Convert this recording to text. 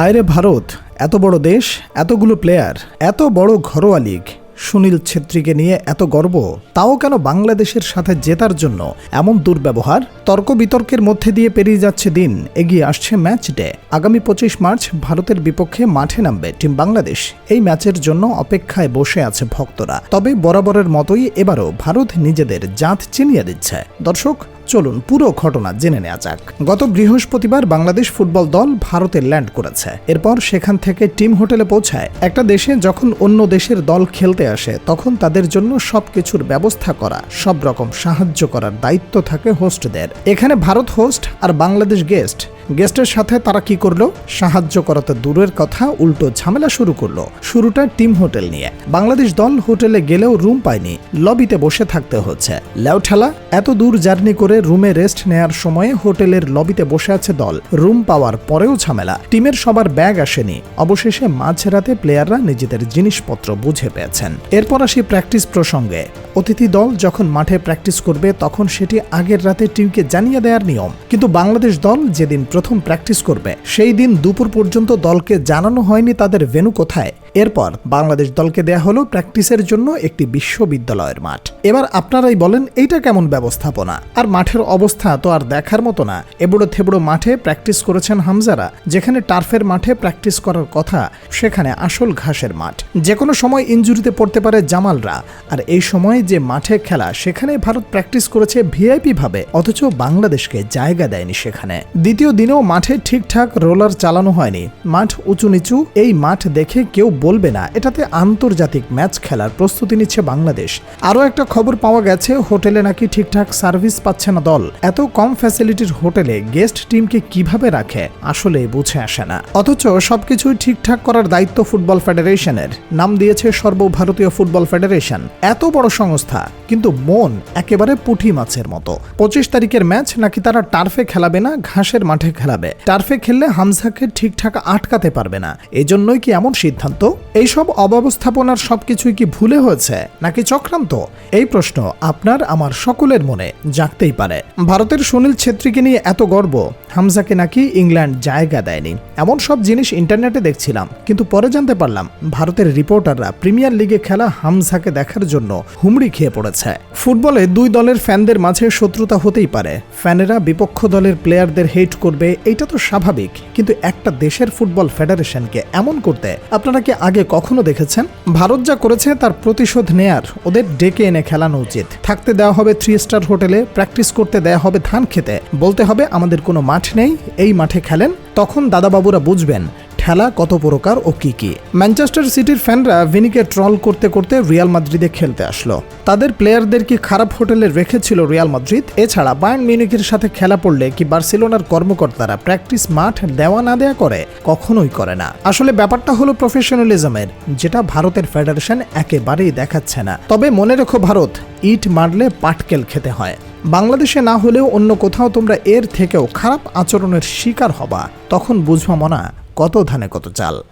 হায় রে ভারত, এত বড় দেশ, এতগুলো প্লেয়ার এত বড় ঘরোয়া লীগ সুনীল ছেত্রীকে নিয়ে এত গর্ব, তাও কেন বাংলাদেশের সাথে জেতার জন্য এমন দুর্ব্যবহার? তর্ক বিতর্কের মধ্যে দিয়ে পেরিয়ে যাচ্ছে দিন, এগিয়ে আসছে ম্যাচ ডে আগামী পঁচিশ মার্চ ভারতের বিপক্ষে মাঠে নামবে টিম বাংলাদেশ। এই ম্যাচের জন্য অপেক্ষায় বসে আছে ভক্তরা। তবে বরাবরের মতোই এবারও ভারত নিজেদের জাত চিনিয়ে দিচ্ছে। দর্শক চলুন পুরো ঘটনা জেনে নেওয়া যাক। গত বৃহস্পতিবার বাংলাদেশ ফুটবল দল ভারতে ল্যান্ড করেছে। এরপর সেখান থেকে টিম হোটেলে পৌঁছায়। একটা দেশে যখন অন্য দেশের দল খেলতে আসে, তখন তাদের জন্য সব কিছুর ব্যবস্থা করা সব রকম সাহায্য করার দায়িত্ব থাকে হোস্টদের। এখানে ভারত হোস্ট আর বাংলাদেশ গেস্ট গেস্টের সাথে তারা কি করল? সাহায্য করাতে দূরের কথা, উল্টো ঝামেলা শুরু করল। শুরুটা টিম হোটেল নিয়ে। বাংলাদেশ দল হোটেলে গেলেও রুম পায়নি। লবিতে বসে থাকতে হচ্ছে। লেউঠালা এত দূর জার্নি করে রুমে রেস্ট নেয়ার সময়ে হোটেলের লবিতে বসে আছে দল। রুম পাওয়ার পরেও ঝামেলা। টিমের সবার ব্যাগ আসেনি। অবশেষে মাঝরাতে প্লেয়াররা নিজেদের জিনিসপত্র বুঝে পেয়েছেন। এরপর আসি প্র্যাকটিস প্রসঙ্গে। অতিথি দল যখন মাঠে প্র্যাকটিস করবে, তখন সেটি আগের রাতে টিমকে জানিয়ে দেওয়ার নিয়ম। কিন্তু বাংলাদেশ দল যেদিন প্রথম প্র্যাকটিস করবে, সেই দিন দুপুর পর্যন্ত দলকে জানানো হয়নি তাদের ভেনু কোথায়। এরপর বাংলাদেশ দলকে দেয়া হলো প্র্যাকটিসের জন্য একটি বিশ্ববিদ্যালয়ের মাঠ। এবার আপনারাই বলেন, এইটা কেমন ব্যবস্থাপনা? আর মাঠের অবস্থা তো আর দেখার মতো না। এবড়ো থেবড়ো মাঠে প্র্যাকটিস করেছেন হামজারা, যেখানে টার্ফের মাঠে প্র্যাকটিস করার কথা, সেখানে আসল ঘাসের মাঠ। যে কোনো সময় ইঞ্জুরিতে পড়তে পারে জামালরা। আর এই সময় যে মাঠে খেলা, সেখানে ভারত প্র্যাকটিস করেছে ভিআইপি ভাবে অথচ বাংলাদেশকে জায়গা দেয়নি সেখানে। দ্বিতীয় দিনেও মাঠে ঠিকঠাক রোলার চালানো হয়নি। মাঠ উঁচু নিচু, এই মাঠ দেখে কেউ বলবে না। এটাতে আন্তর্জাতিক ম্যাচ খেলার প্রস্তুতি নিচ্ছে বাংলাদেশ। আরও একটা খবর পাওয়া গেছে, হোটেলে নাকি ঠিকঠাক সার্ভিস পাচ্ছে না দল। এত কম ফ্যাসিলিটির হোটেলে গেস্ট টিমকে কীভাবে রাখে, আসলে বুঝে আসে না। অথচ সবকিছুই ঠিকঠাক করার দায়িত্ব ফুটবল ফেডারেশনের। নাম দিয়েছে সর্বভারতীয় ফুটবল ফেডারেশন। এত বড় সংস্থা, কিন্তু মন একেবারে পুঁটি মাছের মতো। পঁচিশ তারিখের ম্যাচ নাকি তারা টার্ফে খেলাবে না, ঘাসের মাঠে খেলাবে। টার্ফে খেললে হামজাকে ঠিকঠাক আটকাতে পারবে না। এজন্যই কি এমন সিদ্ধান্ত? এইসব অব্যবস্থাপনার সবকিছুই কি ভুলে হয়েছে নাকি চক্রান্ত? এই প্রশ্ন আপনার আমার সকলের মনে জাগতেই পারে। ভারতের সুনীল ছেত্রীকে নিয়ে এত গর্ব হামজাকে নাকি ইংল্যান্ড জায়গা দেয়নি। এমন সব জিনিস ইন্টারনেটে দেখছিলাম, কিন্তু পরে জানতে পারলাম ভারতের রিপোর্টাররা প্রিমিয়ার লিগে খেলা হামজাকে দেখার জন্য হুমড়ি খেয়ে পড়েছে। ফুটবলে দুই দলের ফ্যানদের মাঝে শত্রুতা হতেই পারে। ফ্যানেরা বিপক্ষ দলের প্লেয়ারদের হেট করবে এটা তো স্বাভাবিক, কিন্তু একটা দেশের ফুটবল ফেডারেশনকে এমন করতে আপনারা কি আগে কখনো দেখেছেন? ভারত যা করেছে তার প্রতিশোধ নেয়ার, ওদের ডেকে এনে খেলানো উচিত। থাকতে দেওয়া হবে থ্রি স্টার হোটেলে প্র্যাকটিস করতে দেওয়া হবে ধান খেতে। বলতে হবে আমাদের কোনো মাঠ নেই, এই মাঠে খেলেন, তখন দাদাবাবুরা বুঝবেন খেলা কত প্রকার ও কি কি। ম্যানচেস্টার সিটির ফ্যানরা ভিনিকে ট্রল করতে করতে রিয়াল মাদ্রিদে খেলতে আসলো। তাদের প্লেয়ারদেরকে খারাপ হোটেলে রেখেছিল রিয়াল মাদ্রিদ? এছাড়া বায়ার্ন মিউনিকের সাথে খেলা পড়লে কি বার্সেলোনার কর্মকর্তারা প্র্যাকটিস মাঠ দেওয়া না দেয়া করে? কখনোই করে না। আসলে ব্যাপারটা হলো প্রফেশনালিজমের, যেটা ভারতের ফেডারেশন একেবারেই দেখাচ্ছে না। তবে মনে রেখো ভারত, ইট মারলে পাটকেল খেতে হয়। বাংলাদেশে না হলেও অন্য কোথাও তোমরা এর থেকেও খারাপ আচরণের শিকার হবা, তখন বুঝবা মনা, কত ধানে কত চাল।